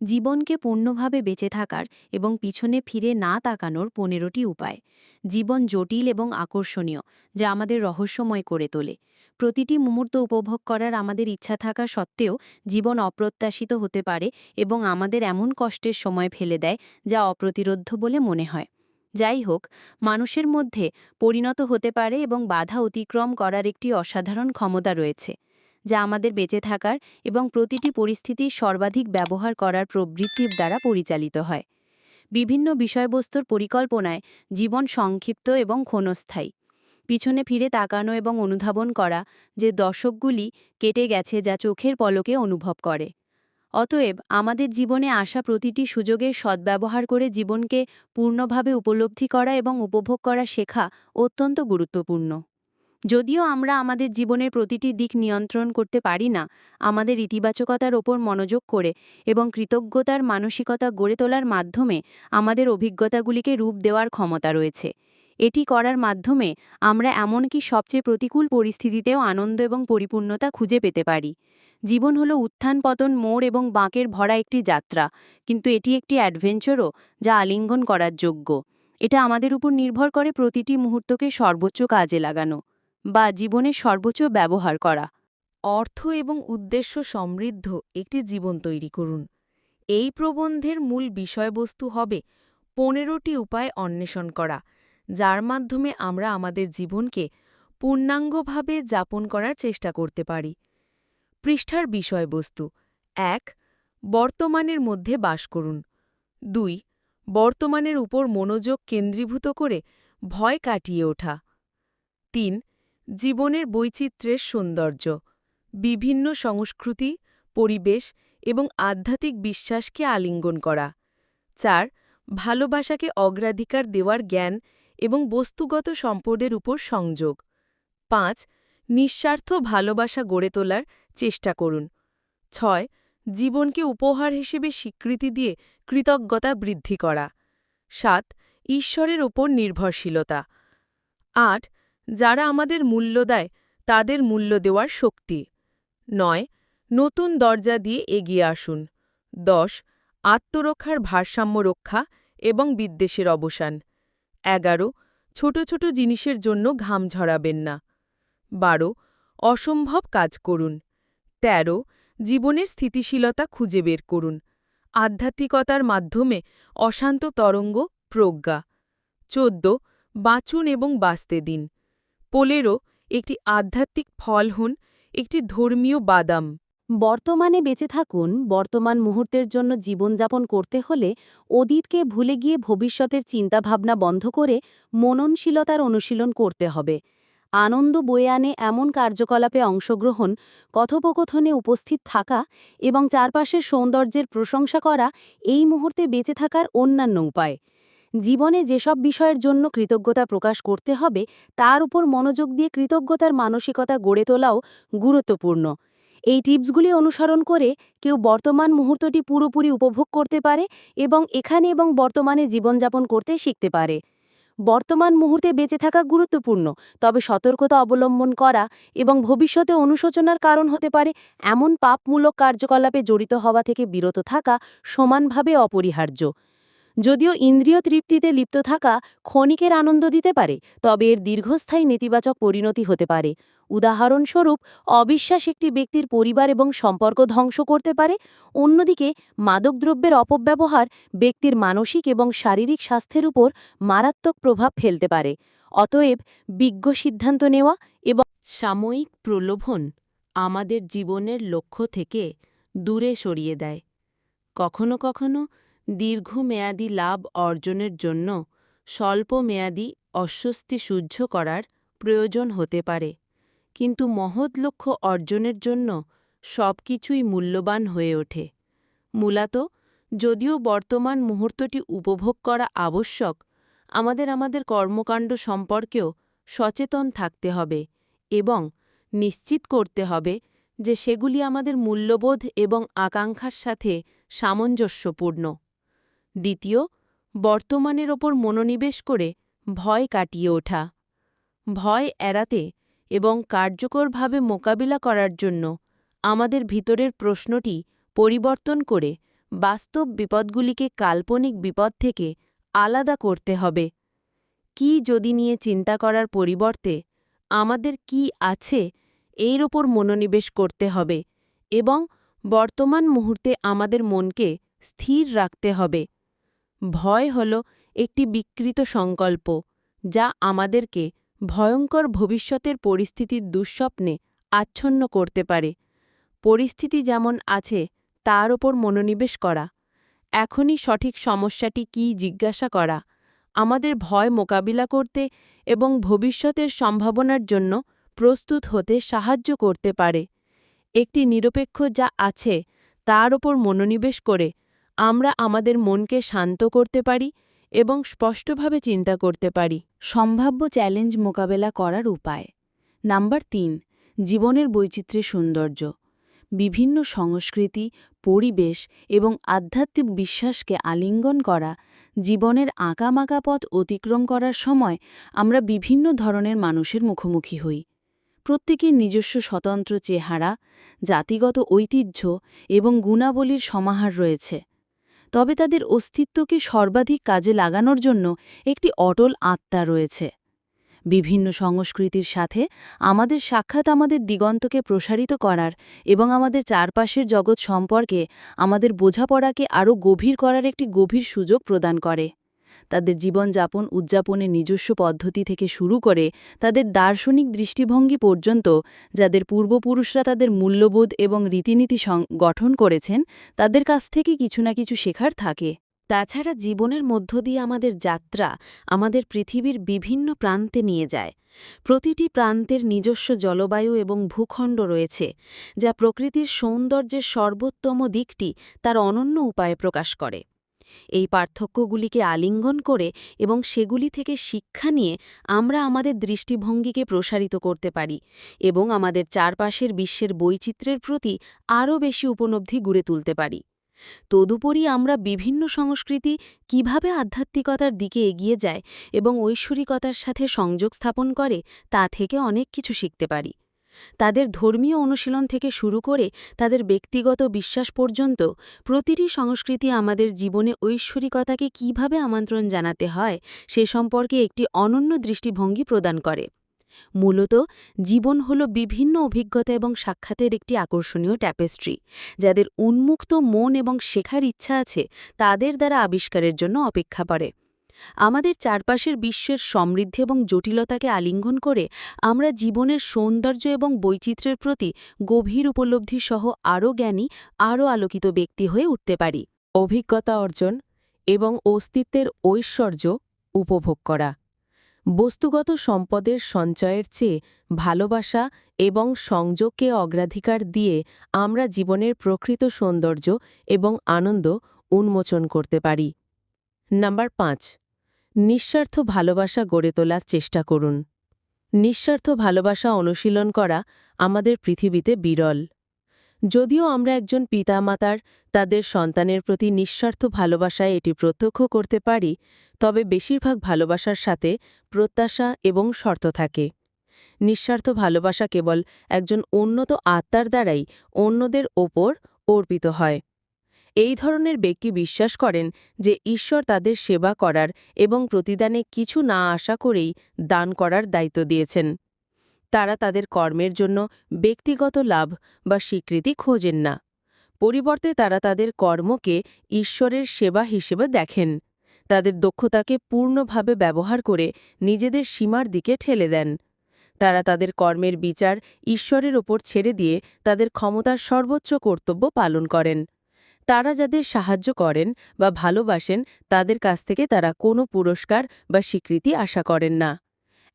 জীবনকে পূর্ণভাবে বেঁচে থাকার এবং পিছনে ফিরে না তাকানোর পনেরোটি উপায়। জীবন জটিল এবং আকর্ষণীয়, যা আমাদের রহস্যময় করে তোলে। প্রতিটি মুহূর্ত উপভোগ করার আমাদের ইচ্ছা থাকা সত্ত্বেও জীবন অপ্রত্যাশিত হতে পারে এবং আমাদের এমন কষ্টের সময় ফেলে দেয়, যা অপ্রতিরোধ্য বলে মনে হয়। যাই হোক, মানুষের মধ্যে পরিণত হতে পারে এবং বাধা অতিক্রম করার একটি অসাধারণ ক্ষমতা রয়েছে। যা আমাদের বেঁচে থাকার এবং প্রতিটি পরিস্থিতির সর্বাধিক ব্যবহার করার প্রবৃত্তির দ্বারা পরিচালিত হয়। বিভিন্ন বিষয়বস্তুর পরিকল্পনায় জীবন সংক্ষিপ্ত এবং ক্ষণস্থায়ী। পিছনে ফিরে তাকানো এবং অনুধাবন করা যে দশকগুলি কেটে গেছে যা চোখের পলকে অনুভব করে। অতএব আমাদের জীবনে আসা প্রতিটি সুযোগের সদ্ব্যবহার করে জীবনকে পূর্ণভাবে উপলব্ধি করা এবং উপভোগ করা শেখা অত্যন্ত গুরুত্বপূর্ণ। যদিও আমরা আমাদের জীবনের প্রতিটি দিক নিয়ন্ত্রণ করতে পারি না, আমাদের ইতিবাচকতার ওপর মনোযোগ করে এবং কৃতজ্ঞতার মানসিকতা গড়ে তোলার মাধ্যমে আমাদের অভিজ্ঞতাগুলিকে রূপ দেওয়ার ক্ষমতা রয়েছে। এটি করার মাধ্যমে আমরা এমনকি সবচেয়ে প্রতিকূল পরিস্থিতিতেও আনন্দ এবং পরিপূর্ণতা খুঁজে পেতে পারি। জীবন হলো উত্থান পতন মোড় এবং বাঁকের ভরা একটি যাত্রা, কিন্তু এটি একটি অ্যাডভেঞ্চারও যা আলিঙ্গন করার যোগ্য। এটা আমাদের উপর নির্ভর করে প্রতিটি মুহূর্তকে সর্বোচ্চ কাজে লাগানো। বা জীবনে সর্বোচ্চ ব্যবহার করা। অর্থ এবং উদ্দেশ্য সমৃদ্ধ একটি জীবন তৈরি করুন। এই প্রবন্ধের মূল বিষয়বস্তু হবে পনেরোটি উপায় অন্বেষণ করা, যার মাধ্যমে আমরা আমাদের জীবনকে পূর্ণাঙ্গভাবে যাপন করার চেষ্টা করতে পারি। পৃষ্ঠার বিষয়বস্তু, এক, বর্তমানের মধ্যে বাস করুন। দুই, বর্তমানের উপর মনোযোগ কেন্দ্রীভূত করে ভয় কাটিয়ে ওঠা। তিন জীবনের বৈচিত্র্যের সৌন্দর্য, বিভিন্ন সংস্কৃতি, পরিবেশ এবং আধ্যাত্মিক বিশ্বাসকে আলিঙ্গন করা। চার, ভালোবাসাকে অগ্রাধিকার দেওয়ার জ্ঞান এবং বস্তুগত সম্পদের উপর সংযোগ। পাঁচ, নিঃস্বার্থ ভালোবাসা গড়ে তোলার চেষ্টা করুন। ছয়, জীবনকে উপহার হিসেবে স্বীকৃতি দিয়ে কৃতজ্ঞতা বৃদ্ধি করা। সাত, ঈশ্বরের ওপর নির্ভরশীলতা। আট যারা আমাদের মূল্য দেয়, তাদের মূল্য দেওয়ার শক্তি। নয়, নতুন দরজা দিয়ে এগিয়ে আসুন। দশ, আত্মরক্ষার ভারসাম্য রক্ষা এবং বিদ্বেষের অবসান। এগারো, ছোট ছোট জিনিসের জন্য ঘাম ঝরাবেন না। বারো, অসম্ভব কাজ করুন। ১৩ জীবনের স্থিতিশীলতা খুঁজে বের করুন। আধ্যাত্মিকতার মাধ্যমে অশান্ত তরঙ্গ প্রজ্ঞা। চোদ্দ, বাঁচুন এবং বাঁচতে দিন। পনেরো একটি আধ্যাত্মিক ফল হন, একটি ধর্মীয় বাদাম। বর্তমানে বেঁচে থাকুন, বর্তমান মুহূর্তের জন্য জীবনযাপন করতে হলে অতীতকে ভুলে গিয়ে ভবিষ্যতের চিন্তাভাবনা বন্ধ করে মননশীলতার অনুশীলন করতে হবে। আনন্দ বয়ে আনে এমন কার্যকলাপে অংশগ্রহণ, কথোপকথনে উপস্থিত থাকা এবং চারপাশের সৌন্দর্যের প্রশংসা করা এই মুহূর্তে বেঁচে থাকার অন্যান্য উপায়। জীবনে যেসব বিষয়ের জন্য কৃতজ্ঞতা প্রকাশ করতে হবে, তার উপর মনোযোগ দিয়ে কৃতজ্ঞতার মানসিকতা গড়ে তোলাও গুরুত্বপূর্ণ। এই টিপসগুলি অনুসরণ করে কেউ বর্তমান মুহূর্তটি পুরোপুরি উপভোগ করতে পারে এবং এখানে এবং বর্তমানে জীবনযাপন করতে শিখতে পারে। বর্তমান মুহূর্তে বেঁচে থাকা গুরুত্বপূর্ণ, তবে সতর্কতা অবলম্বন করা এবং ভবিষ্যতে অনুশোচনার কারণ হতে পারে এমন পাপমূলক কার্যকলাপে জড়িত হওয়া থেকে বিরত থাকা সমানভাবে অপরিহার্য। যদিও ইন্দ্রিয় তৃপ্তিতে লিপ্ত থাকা ক্ষণিকের আনন্দ দিতে পারে, তবে এর দীর্ঘস্থায়ী নেতিবাচক পরিণতি হতে পারে। উদাহরণস্বরূপ, অবিশ্বাস একটি ব্যক্তির পরিবার এবং সম্পর্ক ধ্বংস করতে পারে, অন্যদিকে মাদকদ্রব্যের অপব্যবহার ব্যক্তির মানসিক এবং শারীরিক স্বাস্থ্যের উপর মারাত্মক প্রভাব ফেলতে পারে। অতএব, বিজ্ঞ সিদ্ধান্ত নেওয়া এবং সাময়িক প্রলোভন আমাদের জীবনের লক্ষ্য থেকে দূরে সরিয়ে দেয়। কখনো কখনো দীর্ঘমেয়াদী লাভ অর্জনের জন্য স্বল্পমেয়াদী অস্বস্তি সহ্য করার প্রয়োজন হতে পারে, কিন্তু মহৎ লক্ষ্য অর্জনের জন্য সব কিছুই মূল্যবান হয়ে ওঠে। মূলত, যদিও বর্তমান মুহূর্তটি উপভোগ করা আবশ্যক, আমাদের আমাদের কর্মকাণ্ড সম্পর্কেও সচেতন থাকতে হবে এবং নিশ্চিত করতে হবে যে সেগুলি আমাদের মূল্যবোধ এবং আকাঙ্ক্ষার সাথে সামঞ্জস্যপূর্ণ। দ্বিতীয়, বর্তমানের ওপর মনোনিবেশ করে ভয় কাটিয়ে ওঠা। ভয় এড়াতে এবং কার্যকরভাবে মোকাবিলা করার জন্য আমাদের ভিতরের প্রশ্নটি পরিবর্তন করে বাস্তব বিপদগুলিকে কাল্পনিক বিপদ থেকে আলাদা করতে হবে। কি যদি নিয়ে চিন্তা করার পরিবর্তে আমাদের কি আছে এর ওপর মনোনিবেশ করতে হবে এবং বর্তমান মুহূর্তে আমাদের মনকে স্থির রাখতে হবে। ভয় হল একটি বিকৃত সংকল্প, যা আমাদেরকে ভয়ঙ্কর ভবিষ্যতের পরিস্থিতির দুঃস্বপ্নে আচ্ছন্ন করতে পারে। পরিস্থিতি যেমন আছে, তার ওপর মনোনিবেশ করা। এখনই সঠিক সমস্যাটি কি জিজ্ঞাসা করা, আমাদের ভয় মোকাবিলা করতে এবং ভবিষ্যতের সম্ভাবনার জন্য প্রস্তুত হতে সাহায্য করতে পারে। একটি নিরপেক্ষ যা আছে, তার ওপর মনোনিবেশ করে আমরা আমাদের মনকে শান্ত করতে পারি এবং স্পষ্টভাবে চিন্তা করতে পারি। সম্ভাব্য চ্যালেঞ্জ মোকাবেলা করার উপায়। নাম্বার তিন, জীবনের বৈচিত্র্যের সৌন্দর্য। বিভিন্ন সংস্কৃতি, পরিবেশ এবং আধ্যাত্মিক বিশ্বাসকে আলিঙ্গন করা, জীবনের আঁকামাকা পথ অতিক্রম করার সময় আমরা বিভিন্ন ধরনের মানুষের মুখোমুখি হই। প্রত্যেকের নিজস্ব স্বতন্ত্র চেহারা, জাতিগত ঐতিহ্য এবং গুণাবলীর সমাহার রয়েছে। তবে তাদের অস্তিত্বকে সর্বাধিক কাজে লাগানোর জন্য একটি অটল আত্মা রয়েছে। বিভিন্ন সংস্কৃতির সাথে আমাদের সাক্ষাৎ আমাদের দিগন্তকে প্রসারিত করার এবং আমাদের চারপাশের জগৎ সম্পর্কে আমাদের বোঝাপড়াকে আরও গভীর করার একটি গভীর সুযোগ প্রদান করে। তাদের জীবনযাপন উদযাপনের নিজস্ব পদ্ধতি থেকে শুরু করে তাদের দার্শনিক দৃষ্টিভঙ্গি পর্যন্ত, যাদের পূর্বপুরুষরা তাদের মূল্যবোধ এবং রীতিনীতি গঠন করেছেন, তাদের কাছ থেকে কিছু না কিছু শেখার থাকে। তাছাড়া জীবনের মধ্য দিয়ে আমাদের যাত্রা আমাদের পৃথিবীর বিভিন্ন প্রান্তে নিয়ে যায়। প্রতিটি প্রান্তের নিজস্ব জলবায়ু এবং ভূখণ্ড রয়েছে, যা প্রকৃতির সৌন্দর্যের সর্বোত্তম দিকটি তার অনন্য উপায়ে প্রকাশ করে। এই পার্থক্যগুলিকে আলিঙ্গন করে এবং সেগুলি থেকে শিক্ষা নিয়ে আমরা আমাদের দৃষ্টিভঙ্গিকে প্রসারিত করতে পারি এবং আমাদের চারপাশের বিশ্বের বৈচিত্র্যের প্রতি আরও বেশি উপলব্ধি গড়ে তুলতে পারি। তদুপরি আমরা বিভিন্ন সংস্কৃতি কীভাবে আধ্যাত্মিকতার দিকে এগিয়ে যায় এবং ঐশ্বরিকতার সাথে সংযোগ স্থাপন করে তা থেকে অনেক কিছু শিখতে পারি। তাদের ধর্মীয় অনুশীলন থেকে শুরু করে তাদের ব্যক্তিগত বিশ্বাস পর্যন্ত প্রতিটি সংস্কৃতি আমাদের জীবনে ঐশ্বরিকতাকে কীভাবে আমন্ত্রণ জানাতে হয় সে সম্পর্কে একটি অনন্য দৃষ্টিভঙ্গি প্রদান করে। মূলত, জীবন হল বিভিন্ন অভিজ্ঞতা এবং সাক্ষাতের একটি আকর্ষণীয় ট্যাপেস্ট্রি যাদের উন্মুক্ত মন এবং শেখার ইচ্ছা আছে তাদের দ্বারা আবিষ্কারের জন্য অপেক্ষা করে। আমাদের চারপাশের বিশ্বের সমৃদ্ধি এবং জটিলতাকে আলিঙ্গন করে আমরা জীবনের সৌন্দর্য এবং বৈচিত্র্যের প্রতি গভীর উপলব্ধি সহ আরও জ্ঞানী, আরও আলোকিত ব্যক্তি হয়ে উঠতে পারি। অভিজ্ঞতা অর্জন এবং অস্তিত্বের ঐশ্বর্য উপভোগ করা। বস্তুগত সম্পদের সঞ্চয়ের চেয়ে ভালোবাসা এবং সংযোগকে অগ্রাধিকার দিয়ে আমরা জীবনের প্রকৃত সৌন্দর্য এবং আনন্দ উন্মোচন করতে পারি। নাম্বার পাঁচ নিঃস্বার্থ ভালোবাসা গড়ে তোলার চেষ্টা করুন। নিঃস্বার্থ ভালোবাসা অনুশীলন করা আমাদের পৃথিবীতে বিরল। যদিও আমরা একজন পিতামাতার, তাদের সন্তানের প্রতি নিঃস্বার্থ ভালোবাসায় এটি প্রত্যক্ষ করতে পারি, তবে বেশিরভাগ ভালোবাসার সাথে প্রত্যাশা এবং শর্ত থাকে। নিঃস্বার্থ ভালোবাসা কেবল একজন উন্নত আত্মার দ্বারাই অন্যদের ওপর অর্পিত হয়। এই ধরনের ব্যক্তি বিশ্বাস করেন যে ঈশ্বর তাদের সেবা করার এবং প্রতিদানে কিছু না আশা করেই দান করার দায়িত্ব দিয়েছেন। তারা তাদের কর্মের জন্য ব্যক্তিগত লাভ বা স্বীকৃতি খোঁজেন না। পরিবর্তে তারা তাদের কর্মকে ঈশ্বরের সেবা হিসেবে দেখেন। তাদের দক্ষতাকে পূর্ণভাবে ব্যবহার করে নিজেদের সীমার দিকে ঠেলে দেন। তারা তাদের কর্মের বিচার ঈশ্বরের ওপর ছেড়ে দিয়ে তাদের ক্ষমতার সর্বোচ্চ কর্তব্য পালন করেন। তারা যাদের সাহায্য করেন বা ভালোবাসেন, তাদের কাছ থেকে তারা কোনো পুরস্কার বা স্বীকৃতি আশা করেন না।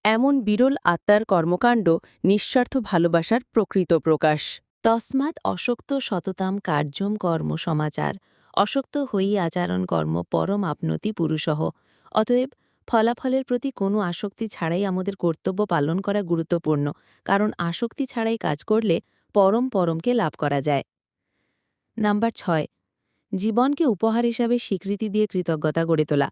এমন বিরল আত্মার কর্মকাণ্ড নিঃস্বার্থ ভালোবাসার প্রকৃত প্রকাশ। তসমাৎ অশক্ত সততাম কার্যম কর্ম সমাচার, অশক্ত হই আচরণ কর্ম পরম আপনতি পুরুষহ অতএব ফলাফলের প্রতি কোনো আসক্তি ছাড়াই আমাদের কর্তব্য পালন করা গুরুত্বপূর্ণ, কারণ আসক্তি ছাড়াই কাজ করলে পরম পরমকে লাভ করা যায়। নাম্বার ছয় জীবনকে উপহার হিসাবে স্বীকৃতি দিয়ে কৃতজ্ঞতা গড়ে তোলা।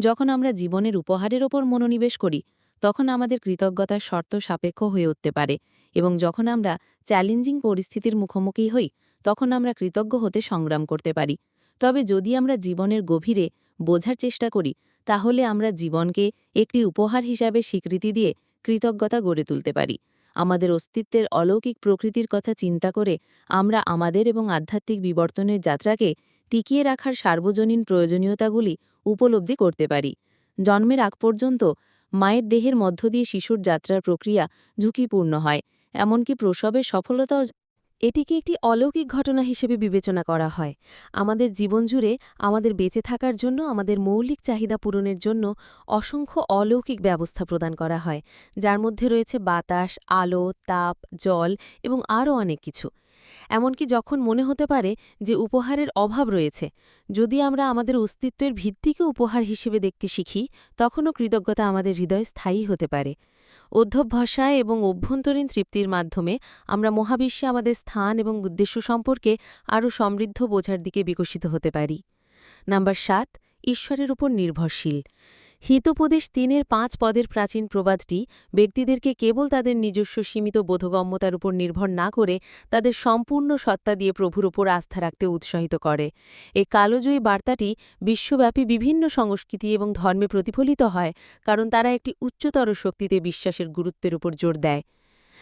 যখন আমরা জীবনের উপহারের ওপর মনোনিবেশ করি, তখন আমাদের কৃতজ্ঞতার শর্ত সাপেক্ষ হয়ে উঠতে পারে এবং যখন আমরা চ্যালেঞ্জিং পরিস্থিতির মুখোমুখি হই, তখন আমরা কৃতজ্ঞ হতে সংগ্রাম করতে পারি। তবে যদি আমরা জীবনের গভীরে বোঝার চেষ্টা করি, তাহলে আমরা জীবনকে একটি উপহার হিসাবে স্বীকৃতি দিয়ে কৃতজ্ঞতা গড়ে তুলতে পারি। আমাদের অস্তিত্বের অলৌকিক প্রকৃতির কথা চিন্তা করে আমরা আমাদের এবং আধ্যাত্মিক বিবর্তনের যাত্রাকে টিকিয়ে রাখার সার্বজনীন প্রয়োজনীয়তাগুলি উপলব্ধি করতে পারি। জন্মের আগ পর্যন্ত মায়ের দেহের মধ্য দিয়ে শিশুর যাত্রার প্রক্রিয়া ঝুঁকিপূর্ণ হয়, এমনকি প্রসবের সফলতাও এটিকে একটি অলৌকিক ঘটনা হিসেবে বিবেচনা করা হয়। আমাদের জীবন জুড়ে আমাদের বেঁচে থাকার জন্য, আমাদের মৌলিক চাহিদা পূরণের জন্য অসংখ্য অলৌকিক ব্যবস্থা প্রদান করা হয়, যার মধ্যে রয়েছে বাতাস, আলো, তাপ, জল এবং আরও অনেক কিছু। এমনকি যখন মনে হতে পারে যে উপহারের অভাব রয়েছে, যদি আমরা আমাদের অস্তিত্বের ভিত্তিকে উপহার হিসেবে দেখতে শিখি, তখনও কৃতজ্ঞতা আমাদের হৃদয় স্থায়ী হতে পারে। অধ্যবসায় এবং অভ্যন্তরীণ তৃপ্তির মাধ্যমে আমরা মহাবিশ্বে আমাদের স্থান এবং উদ্দেশ্য সম্পর্কে আরও সমৃদ্ধ বোঝার দিকে বিকশিত হতে পারি। নাম্বার সাত, ঈশ্বরের উপর নির্ভরশীল। হিতোপদেশ তিনের পাঁচ পদের প্রাচীন প্রবাদটি ব্যক্তিদেরকে কেবল তাদের নিজস্ব সীমিত বোধগম্যতার উপর নির্ভর না করে তাদের সম্পূর্ণ সত্তা দিয়ে প্রভুর উপর আস্থা রাখতে উৎসাহিত করে। এই কালোজয়ী বার্তাটি বিশ্বব্যাপী বিভিন্ন সংস্কৃতি এবং ধর্মে প্রতিফলিত হয়, কারণ তারা একটি উচ্চতর শক্তিতে বিশ্বাসের গুরুত্বের উপর জোর দেয়।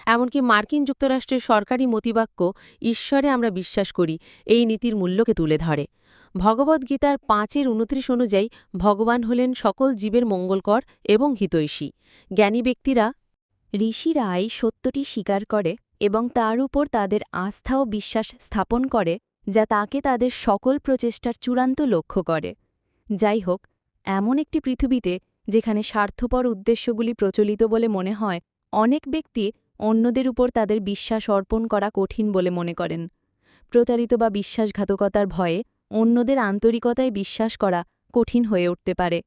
এমনকি মার্কিন যুক্তরাষ্ট্রের সরকারি মতিবাক্য, ঈশ্বরে আমরা বিশ্বাস করি এই নীতির মূল্যকে তুলে ধরে। ভগবদ্গীতার পাঁচের উনত্রিশ অনুযায়ী ভগবান হলেন সকল জীবের মঙ্গলকর এবং হিতৈষী। জ্ঞানী ব্যক্তিরা ঋষিরা এই সত্যটি স্বীকার করে এবং তার উপর তাদের আস্থা ও বিশ্বাস স্থাপন করে, যা তাকে তাদের সকল প্রচেষ্টার চূড়ান্ত লক্ষ্য করে। যাই হোক, এমন একটি পৃথিবীতে যেখানে স্বার্থপর উদ্দেশ্যগুলি প্রচলিত বলে মনে হয়, অনেক ব্যক্তি অন্যদের উপর তাদের বিশ্বাস অর্পণ করা কঠিন বলে মনে করেন। প্রতারিত বা বিশ্বাসঘাতকতার ভয়ে অন্যদের আন্তরিকতায় বিশ্বাস করা কঠিন হয়ে উঠতে পারে।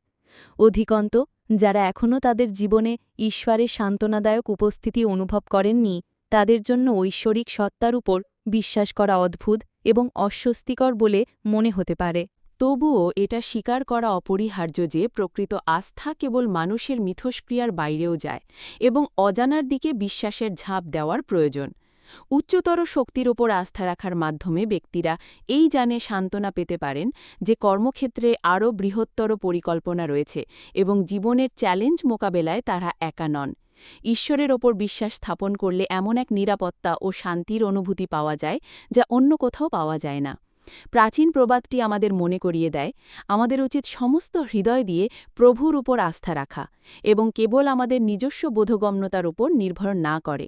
অধিকন্ত, যারা এখনও তাদের জীবনে ঈশ্বরের সান্ত্বনাদায়ক উপস্থিতি অনুভব করেননি, তাদের জন্য ঐশ্বরিক সত্তার উপর বিশ্বাস করা অদ্ভুত এবং অস্বস্তিকর বলে মনে হতে পারে। তবুও এটা স্বীকার করা অপরিহার্য যে প্রকৃত আস্থা কেবল মানুষের মিথস্ক্রিয়ার বাইরেও যায় এবং অজানার দিকে বিশ্বাসের ঝাঁপ দেওয়ার প্রয়োজন। উচ্চতর শক্তির ওপর আস্থা রাখার মাধ্যমে ব্যক্তিরা এই জানে সান্ত্বনা পেতে পারেন যে কর্মক্ষেত্রে আরও বৃহত্তর পরিকল্পনা রয়েছে এবং জীবনের চ্যালেঞ্জ মোকাবেলায় তারা একা নন। ঈশ্বরের ওপর বিশ্বাস স্থাপন করলে এমন এক নিরাপত্তা ও শান্তির অনুভূতি পাওয়া যায় যা অন্য কোথাও পাওয়া যায় না। প্রাচীন প্রবাদটি আমাদের মনে করিয়ে দেয়, আমাদের উচিত সমস্ত হৃদয় দিয়ে প্রভুর উপর আস্থা রাখা এবং কেবল আমাদের নিজস্ব বোধগম্যতার উপর নির্ভর না করে।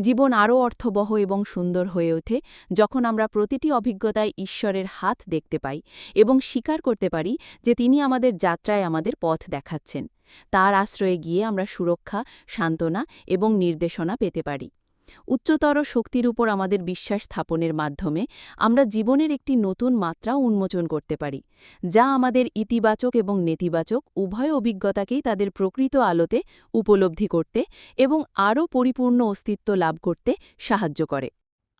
জীবন আরও অর্থবহ এবং সুন্দর হয়ে ওঠে যখন আমরা প্রতিটি অভিজ্ঞতায় ঈশ্বরের হাত দেখতে পাই এবং স্বীকার করতে পারি যে তিনি আমাদের যাত্রায় আমাদের পথ দেখাচ্ছেন। তার আশ্রয়ে গিয়ে আমরা সুরক্ষা, সান্ত্বনা এবং নির্দেশনা পেতে পারি। উচ্চতর শক্তির উপর আমাদের বিশ্বাস স্থাপনের মাধ্যমে আমরা জীবনের একটি নতুন মাত্রা উন্মোচন করতে পারি, যা আমাদের ইতিবাচক এবং নেতিবাচক উভয় অভিজ্ঞতাকেই তাদের প্রকৃত আলোতে উপলব্ধি করতে এবং আরও পরিপূর্ণ অস্তিত্ব লাভ করতে সাহায্য করে।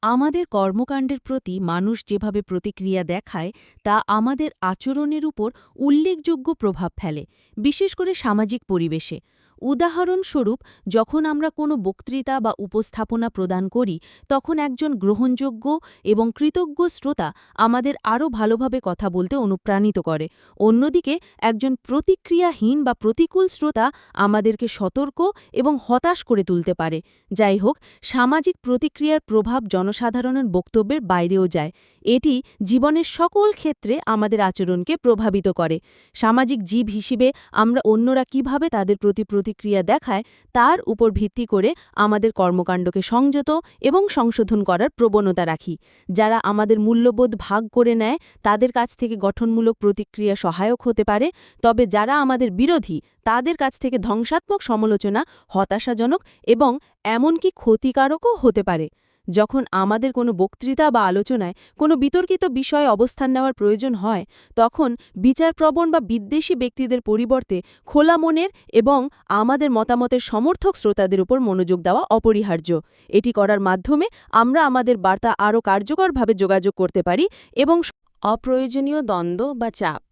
আমাদের কর্মকাণ্ডের প্রতি মানুষ যেভাবে প্রতিক্রিয়া দেখায়, তা আমাদের আচরণের উপর উল্লেখযোগ্য প্রভাব ফেলে, বিশেষ করে সামাজিক পরিবেশে। উদাহরণস্বরূপ, যখন আমরা কোনো বক্তৃতা বা উপস্থাপনা প্রদান করি, তখন একজন গ্রহণযোগ্য এবং কৃতজ্ঞ শ্রোতা আমাদের আরও ভালোভাবে কথা বলতে অনুপ্রাণিত করে। অন্যদিকে, একজন প্রতিক্রিয়াহীন বা প্রতিকূল শ্রোতা আমাদেরকে সতর্ক এবং হতাশ করে তুলতে পারে। যাই হোক, সামাজিক প্রতিক্রিয়ার প্রভাব জনসাধারণের বক্তব্যের বাইরেও যায়। এটি জীবনের সকল ক্ষেত্রে আমাদের আচরণকে প্রভাবিত করে। সামাজিক জীব হিসেবে আমরা অন্যরা কীভাবে তাদের প্রতি প্রতিক্রিয়া দেখায়, তার উপর ভিত্তি করে আমাদের কর্মকাণ্ডকে সংযত এবং সংশোধন করার প্রবণতা রাখি। যারা আমাদের মূল্যবোধ ভাগ করে নেয়, তাদের কাছ থেকে গঠনমূলক প্রতিক্রিয়া সহায়ক হতে পারে। তবে যারা আমাদের বিরোধী, তাদের কাছ থেকে ধ্বংসাত্মক সমালোচনা হতাশাজনক এবং এমনকি ক্ষতিকারকও হতে পারে। যখন আমাদের কোনো বক্তৃতা বা আলোচনায় কোনো বিতর্কিত বিষয়ে অবস্থান নেওয়ার প্রয়োজন হয়, তখন বিচারপ্রবণ বা বিদ্বেষী ব্যক্তিদের পরিবর্তে খোলা মনের এবং আমাদের মতামতের সমর্থক শ্রোতাদের উপর মনোযোগ দেওয়া অপরিহার্য। এটি করার মাধ্যমে আমরা আমাদের বার্তা আরও কার্যকরভাবে যোগাযোগ করতে পারি এবং অপ্রয়োজনীয় দ্বন্দ্ব বা চাপ।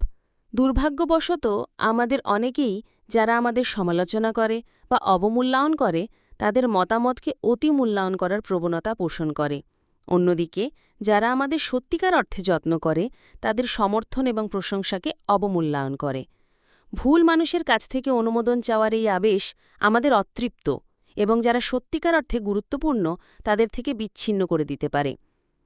দুর্ভাগ্যবশত আমাদের অনেকেই যারা আমাদের সমালোচনা করে বা অবমূল্যায়ন করে তাদের মতামতকে অতি মূল্যায়ন করার প্রবণতা পোষণ করে। অন্যদিকে, যারা আমাদের সত্যিকার অর্থে যত্ন করে, তাদের সমর্থন এবং প্রশংসাকে অবমূল্যায়ন করে। ভুল মানুষের কাছ থেকে অনুমোদন চাওয়ার এই আবেশ আমাদের অতৃপ্ত এবং যারা সত্যিকার অর্থে গুরুত্বপূর্ণ, তাদের থেকে বিচ্ছিন্ন করে দিতে পারে।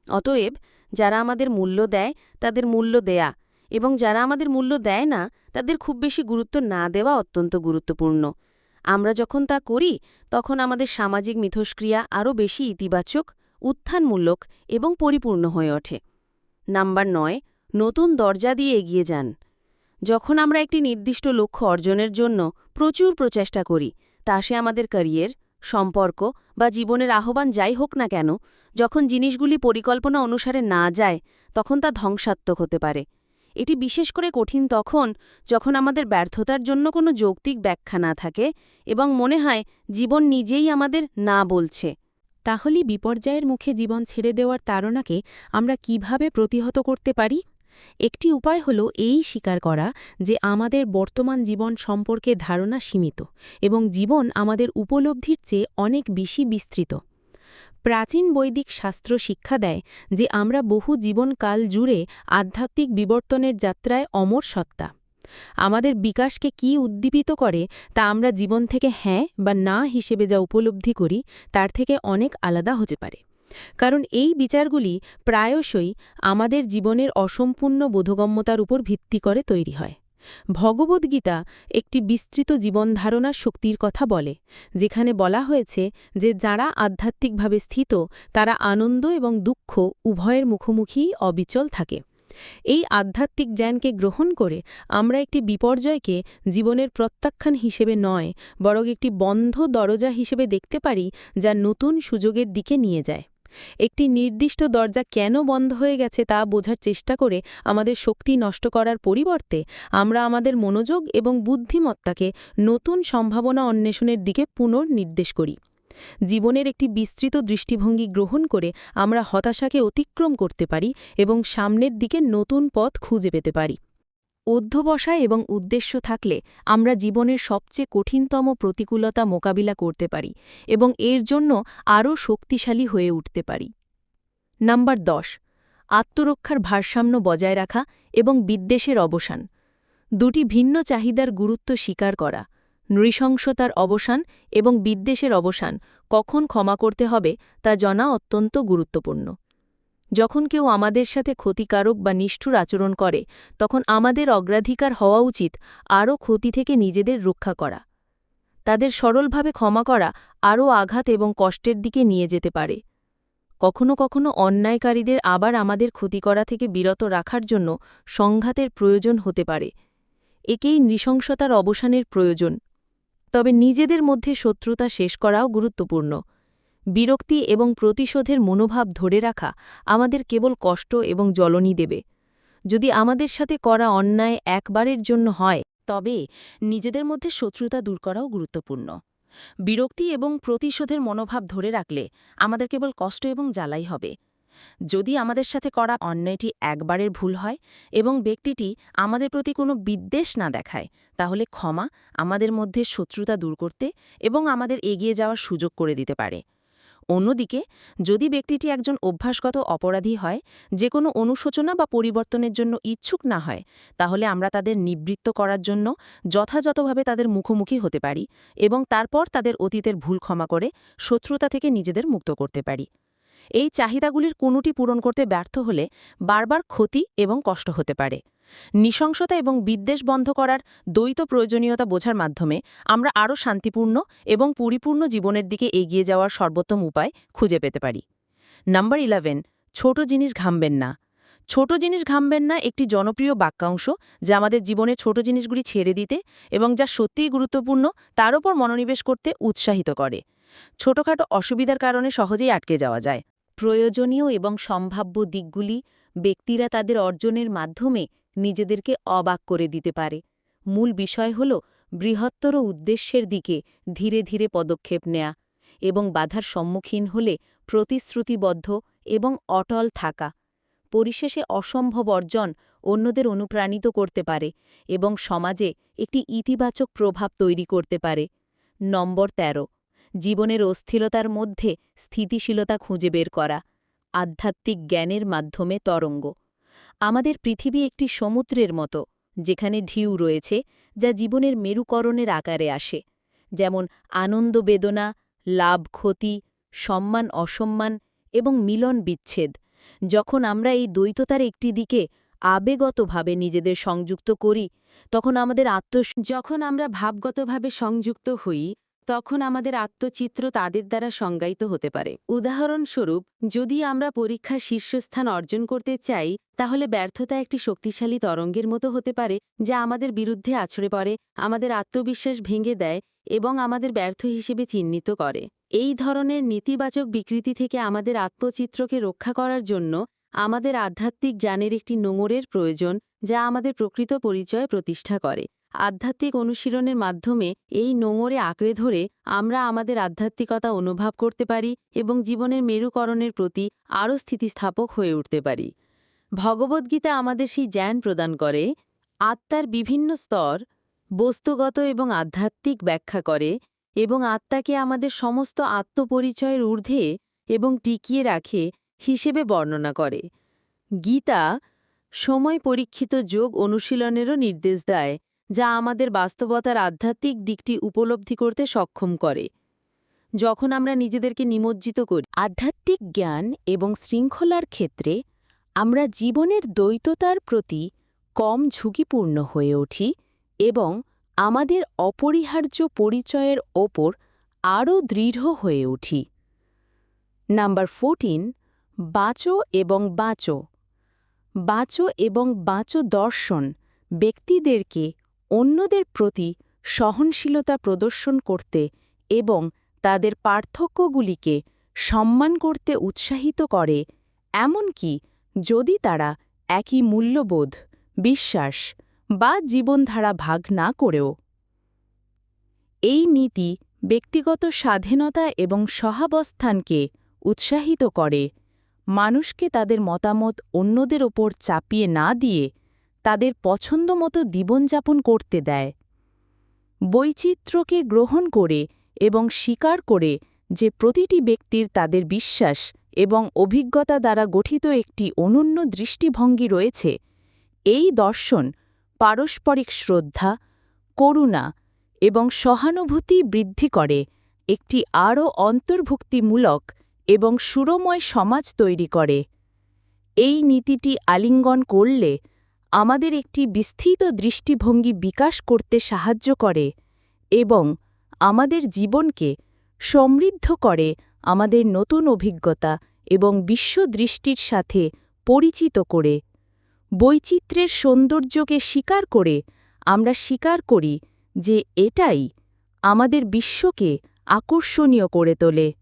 অতএব, যারা আমাদের মূল্য দেয়, তাদের মূল্য দেয়া এবং যারা আমাদের মূল্য দেয় না, তাদের খুব বেশি গুরুত্ব না দেওয়া অত্যন্ত গুরুত্বপূর্ণ। আমরা যখন তা করি, তখন আমাদের সামাজিক মিথস্ক্রিয়া আরও বেশি ইতিবাচক, উত্থানমূলক এবং পরিপূর্ণ হয়ে ওঠে। নাম্বার নয়, নতুন দরজা দিয়ে এগিয়ে যান। যখন আমরা একটি নির্দিষ্ট লক্ষ্য অর্জনের জন্য প্রচুর প্রচেষ্টা করি, তা সে আমাদের ক্যারিয়ার, সম্পর্ক বা জীবনের আহ্বান যাই হোক না কেন, যখন জিনিসগুলি পরিকল্পনা অনুসারে না যায়, তখন তা ধ্বংসাত্মক হতে পারে। এটি বিশেষ করে কঠিন তখন যখন আমাদের ব্যর্থতার জন্য কোনো যৌক্তিক ব্যাখ্যা না থাকে এবং মনে হয় জীবন নিজেই আমাদের না বলছে। তাহলে বিপর্যয়ের মুখে জীবন ছেড়ে দেওয়ার তাড়নাকে আমরা কীভাবে প্রতিহত করতে পারি? একটি উপায় হল এই স্বীকার করা যে আমাদের বর্তমান জীবন সম্পর্কে ধারণা সীমিত এবং জীবন আমাদের উপলব্ধির চেয়ে অনেক বেশি বিস্তৃত। প্রাচীন বৈদিক শাস্ত্র শিক্ষা দেয় যে আমরা বহু জীবনকাল জুড়ে আধ্যাত্মিক বিবর্তনের যাত্রায় অমর সত্তা। আমাদের বিকাশকে কি উদ্দীপিত করে তা আমরা জীবন থেকে হ্যাঁ বা না হিসেবে যা উপলব্ধি করি, তার থেকে অনেক আলাদা হতে পারে। কারণ এই বিচারগুলি প্রায়শই আমাদের জীবনের অসম্পূর্ণ বোধগম্যতার উপর ভিত্তি করে তৈরি হয়। ভগবদ্গীতা একটি বিস্তৃত জীবনধারণার শক্তির কথা বলে, যেখানে বলা হয়েছে যে যারা আধ্যাত্মিকভাবে স্থিত, তারা আনন্দ এবং দুঃখ উভয়ের মুখোমুখি অবিচল থাকে। এই আধ্যাত্মিক জ্ঞানকে গ্রহণ করে আমরা একটি বিপর্যয়কে জীবনের প্রত্যাখ্যান হিসেবে নয়, বরং একটি বন্ধ দরজা হিসেবে দেখতে পারি যা নতুন সুযোগের দিকে নিয়ে যায়। একটি নির্দিষ্ট দরজা কেন বন্ধ হয়ে গেছে তা বোঝার চেষ্টা করে আমাদের শক্তি নষ্ট করার পরিবর্তে আমরা আমাদের মনোযোগ এবং বুদ্ধিমত্তাকে নতুন সম্ভাবনা অন্বেষণের দিকে পুনর্নির্দেশ করি। জীবনের একটি বিস্তৃত দৃষ্টিভঙ্গি গ্রহণ করে আমরা হতাশাকে অতিক্রম করতে পারি এবং সামনের দিকে নতুন পথ খুঁজে পেতে পারি। অধ্যবসায় এবং উদ্দেশ্য থাকলে আমরা জীবনের সবচেয়ে কঠিনতম প্রতিকূলতা মোকাবিলা করতে পারি এবং এর জন্য আরও শক্তিশালী হয়ে উঠতে পারি। নাম্বার দশ, আত্মরক্ষার ভারসাম্য বজায় রাখা এবং বিদ্বেষের অবসান। দুটি ভিন্ন চাহিদার গুরুত্ব স্বীকার করা, নৃশংসতার অবসান এবং বিদ্বেষের অবসান কখন ক্ষমা করতে হবে তা জানা অত্যন্ত গুরুত্বপূর্ণ। যখন কেউ আমাদের সাথে ক্ষতিকারক বা নিষ্ঠুর আচরণ করে, তখন আমাদের অগ্রাধিকার হওয়া উচিত আরও ক্ষতি থেকে নিজেদের রক্ষা করা। তাদের সরলভাবে ক্ষমা করা আরও আঘাত এবং কষ্টের দিকে নিয়ে যেতে পারে। কখনো কখনো অন্যায়কারীদের আবার আমাদের ক্ষতি করা থেকে বিরত রাখার জন্য সংঘাতের প্রয়োজন হতে পারে। একেই নৃশংসতার অবসানের প্রয়োজন। তবে নিজেদের মধ্যে শত্রুতা শেষ করাও গুরুত্বপূর্ণ। বিরক্তি এবং প্রতিশোধের মনোভাব ধরে রাখা আমাদের কেবল কষ্ট এবং জ্বলনি দেবে। যদি আমাদের সাথে করা অন্যায় একবারের জন্য হয়, তবে নিজেদের মধ্যে শত্রুতা দূর করাও গুরুত্বপূর্ণ। বিরক্তি এবং প্রতিশোধের মনোভাব ধরে রাখলে আমাদের কেবল কষ্ট এবং জ্বালাই হবে। যদি আমাদের সাথে করা অন্যায়টি একবারের ভুল হয় এবং ব্যক্তিটি আমাদের প্রতি কোনো বিদ্বেষ না দেখায়, তাহলে ক্ষমা আমাদের মধ্যে শত্রুতা দূর করতে এবং আমাদের এগিয়ে যাওয়ার সুযোগ করে দিতে পারে। অন্যদিকে, যদি ব্যক্তিটি একজন অভ্যাসগত অপরাধী হয় যে কোনো অনুশোচনা বা পরিবর্তনের জন্য ইচ্ছুক না হয়, তাহলে আমরা তাদের নিবৃত্ত করার জন্য যথাযথভাবে তাদের মুখোমুখি হতে পারি এবং তারপর তাদের অতীতের ভুল ক্ষমা করে শত্রুতা থেকে নিজেদের মুক্ত করতে পারি। এই চাহিদাগুলির কোনোটি পূরণ করতে ব্যর্থ হলে বারবার ক্ষতি এবং কষ্ট হতে পারে। নৃশংসতা এবং বিদ্বেষ বন্ধ করার দ্বৈত প্রয়োজনীয়তা বোঝার মাধ্যমে আমরা আরও শান্তিপূর্ণ এবং পরিপূর্ণ জীবনের দিকে এগিয়ে যাওয়ার সর্বোত্তম উপায় খুঁজে পেতে পারি। নাম্বার ইলেভেন, ছোট জিনিস ঘামবেন না। ছোট জিনিস ঘামবেন না একটি জনপ্রিয় বাক্যাংশ যা আমাদের জীবনে ছোট জিনিসগুলি ছেড়ে দিতে এবং যা সত্যিই গুরুত্বপূর্ণ তার ওপর মনোনিবেশ করতে উৎসাহিত করে। ছোটখাটো অসুবিধার কারণে সহজেই আটকে যাওয়া যায়। প্রয়োজনীয় এবং সম্ভাব্য দিকগুলি ব্যক্তিরা তাদের অর্জনের মাধ্যমে নিজেদেরকে অবাক করে দিতে পারে। মূল বিষয় হল বৃহত্তর উদ্দেশ্যের দিকে ধীরে ধীরে পদক্ষেপ নেয়া এবং বাধার সম্মুখীন হলে প্রতিশ্রুতিবদ্ধ এবং অটল থাকা। পরিশেষে অসম্ভব অর্জন অন্যদের অনুপ্রাণিত করতে পারে এবং সমাজে একটি ইতিবাচক প্রভাব তৈরি করতে পারে। নম্বর ১৩ জীবনের অস্থিরতার মধ্যে স্থিতিশীলতা খুঁজে বের করা। আধ্যাত্মিক জ্ঞানের মাধ্যমে তরঙ্গ। আমাদের পৃথিবী একটি সমুদ্রের মতো, যেখানে ঢিউ রয়েছে, যা জীবনের মেরুকরণের আকারে আসে। যেমন আনন্দ বেদনা, লাভ ক্ষতি, সম্মান অসম্মান এবং মিলন বিচ্ছেদ। যখন আমরা এই দ্বৈততার একটি দিকে আবেগতভাবে নিজেদের সংযুক্ত করি, তখন আমাদের আত্ম যখন আমরা ভাবগতভাবে সংযুক্ত হই তখন আমাদের আত্মচিত্র তাদের দ্বারা সংজ্ঞায়িত হতে পারে। উদাহরণস্বরূপ, যদি আমরা পরীক্ষার শীর্ষস্থান অর্জন করতে চাই, তাহলে ব্যর্থতা একটি শক্তিশালী তরঙ্গের মতো হতে পারে, যা আমাদের বিরুদ্ধে আছড়ে পড়ে, আমাদের আত্মবিশ্বাস ভেঙে দেয়, এবং আমাদের ব্যর্থ হিসেবে চিহ্নিত করে। এই ধরনের নেতিবাচক বিকৃতি থেকে আমাদের আত্মচিত্রকে রক্ষা করার জন্য, আমাদের আধ্যাত্মিক জ্ঞানের একটি নোঙরের প্রয়োজন, যা আমাদের প্রকৃত পরিচয় প্রতিষ্ঠা করে। আধ্যাত্মিক অনুশীলনের মাধ্যমে এই নোঙরে আঁকড়ে ধরে আমরা আমাদের আধ্যাত্মিকতা অনুভব করতে পারি এবং জীবনের মেরুকরণের প্রতি আরও স্থিতিস্থাপক হয়ে উঠতে পারি। ভগবদ্গীতা আমাদের সেই জ্ঞান প্রদান করে, আত্মার বিভিন্ন স্তর বস্তুগত এবং আধ্যাত্মিক ব্যাখ্যা করে এবং আত্মাকে আমাদের সমস্ত আত্মপরিচয়ের ঊর্ধ্বে এবং টিকিয়ে রাখে হিসেবে বর্ণনা করে। গীতা সময় পরীক্ষিত যোগ অনুশীলনেরও নির্দেশ দেয়। যা আমাদের বাস্তবতার আধ্যাত্মিক দিকটি উপলব্ধি করতে সক্ষম করে। যখন আমরা নিজেদেরকে নিমজ্জিত করি, আধ্যাত্মিক জ্ঞান এবং শৃঙ্খলার ক্ষেত্রে আমরা জীবনের দ্বৈততার প্রতি কম ঝুঁকিপূর্ণ হয়ে উঠি এবং আমাদের অপরিহার্য পরিচয়ের ওপর আরও দৃঢ় হয়ে উঠি। নাম্বার ফোরটিন, বাঁচো এবং বাঁচো। বাঁচো এবং বাঁচো দর্শন ব্যক্তিদেরকে অন্যদের প্রতি সহনশীলতা প্রদর্শন করতে এবং তাদের পার্থক্যগুলিকে সম্মান করতে উৎসাহিত করে, এমনকি যদি তারা একই মূল্যবোধ, বিশ্বাস বা জীবনধারা ভাগ না করেও। এই নীতি ব্যক্তিগত স্বাধীনতা এবং সহাবস্থানকে উৎসাহিত করে, মানুষকে তাদের মতামত অন্যদের ওপর চাপিয়ে না দিয়ে তাদের পছন্দমতো জীবনযাপন করতে দেয়। বৈচিত্র্যকে গ্রহণ করে এবং স্বীকার করে যে প্রতিটি ব্যক্তির তাদের বিশ্বাস এবং অভিজ্ঞতা দ্বারা গঠিত একটি অনন্য দৃষ্টিভঙ্গি রয়েছে, এই দর্শন পারস্পরিক শ্রদ্ধা, করুণা এবং সহানুভূতি বৃদ্ধি করে, একটি আরও অন্তর্ভুক্তিমূলক এবং সুরময় সমাজ তৈরি করে। এই নীতিটি আলিঙ্গন করলে আমাদের একটি বিস্তৃত দৃষ্টিভঙ্গি বিকাশ করতে সাহায্য করে এবং আমাদের জীবনকে সমৃদ্ধ করে আমাদের নতুন অভিজ্ঞতা এবং বিশ্বদৃষ্টির সাথে পরিচিত করে। বৈচিত্র্যের সৌন্দর্যকে স্বীকার করে আমরা স্বীকার করি যে এটাই আমাদের বিশ্বকে আকর্ষণীয় করে তোলে।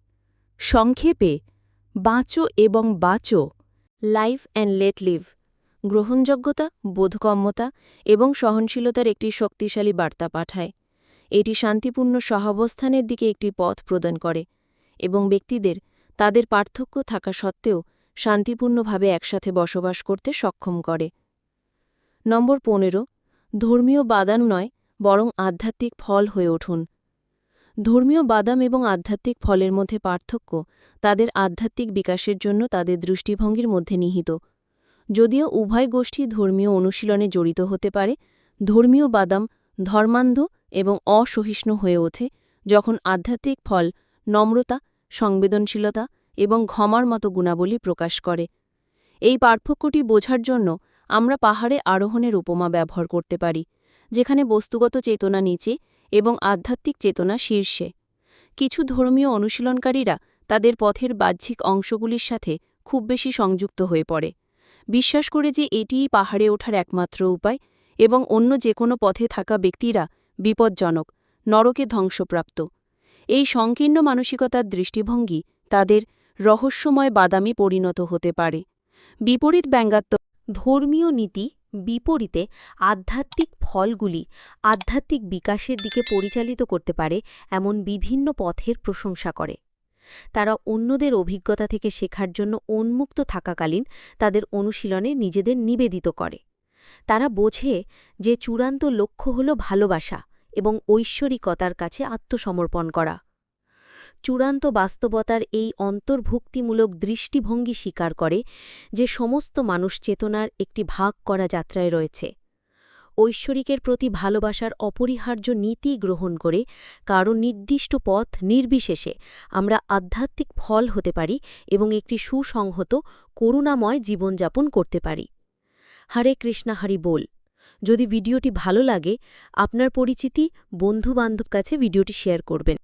সংক্ষেপে, বাঁচো এবং বাঁচো। Life and let live. গ্রহণযোগ্যতা, বোধগম্যতা এবং সহনশীলতার একটি শক্তিশালী বার্তা পাঠায়। এটি শান্তিপূর্ণ সহাবস্থানের দিকে একটি পথ প্রদান করে এবং ব্যক্তিদের তাদের পার্থক্য থাকা সত্ত্বেও শান্তিপূর্ণভাবে একসাথে বসবাস করতে সক্ষম করে। নম্বর পনেরো, ধর্মীয় বাদাম নয়, বরং আধ্যাত্মিক ফল হয়ে উঠুন। ধর্মীয় বাদাম এবং আধ্যাত্মিক ফলের মধ্যে পার্থক্য তাদের আধ্যাত্মিক বিকাশের জন্য তাদের দৃষ্টিভঙ্গির মধ্যে নিহিত। যদিও উভয় গোষ্ঠী ধর্মীয় অনুশীলনে জড়িত হতে পারে, ধর্মীয় বাদাম ধর্মান্ধ এবং অসহিষ্ণু হয়ে ওঠে, যখন আধ্যাত্মিক ফল নম্রতা, সংবেদনশীলতা এবং ক্ষমার মতো গুণাবলী প্রকাশ করে। এই পার্থক্যটি বোঝার জন্য আমরা পাহাড়ে আরোহণের উপমা ব্যবহার করতে পারি, যেখানে বস্তুগত চেতনা নিচে এবং আধ্যাত্মিক চেতনা শীর্ষে। কিছু ধর্মীয় অনুশীলনকারীরা তাদের পথের বাহ্যিক অংশগুলির সাথে খুব বেশি সংযুক্ত হয়ে পড়ে। বিশ্বাস করে যে এটিই পাহাড়ে ওঠার একমাত্র উপায় এবং অন্য যে কোনো পথে থাকা ব্যক্তিরা বিপজ্জনক, নরকে ধ্বংসপ্রাপ্ত। এই সংকীর্ণ মানসিকতার দৃষ্টিভঙ্গি তাদের রহস্যময় বাদামি পরিণত হতে পারে। বিপরীত ব্যঙ্গাত্ম ধর্মীয় নীতি বিপরীতে আধ্যাত্মিক ফলগুলি আধ্যাত্মিক বিকাশের দিকে পরিচালিত করতে পারে এমন বিভিন্ন পথের প্রশংসা করে। তারা অন্যদের অভিজ্ঞতা থেকে শেখার জন্য উন্মুক্ত থাকাকালীন তাদের অনুশীলনে নিজেদের নিবেদিত করে। তারা বোঝে যে চূড়ান্ত লক্ষ্য হল ভালোবাসা এবং ঐশ্বরিকতার কাছে আত্মসমর্পণ করা। চূড়ান্ত বাস্তবতার এই অন্তর্ভুক্তিমূলক দৃষ্টিভঙ্গি স্বীকার করে যে সমস্ত মানুষ চেতনার একটি ভাগ করা যাত্রায় রয়েছে। ঐশ্বরিকের প্রতি ভালোবাসার অপরিহার্য নীতি গ্রহণ করে কারও নির্দিষ্ট পথ নির্বিশেষে আমরা আধ্যাত্মিক ফল হতে পারি এবং একটি সুসংহত, করুণাময় জীবনযাপন করতে পারি। হরে কৃষ্ণা, হরি বল। যদি ভিডিওটি ভালো লাগে, আপনার পরিচিতি, বন্ধুবান্ধব কাছে ভিডিওটি শেয়ার করবেন।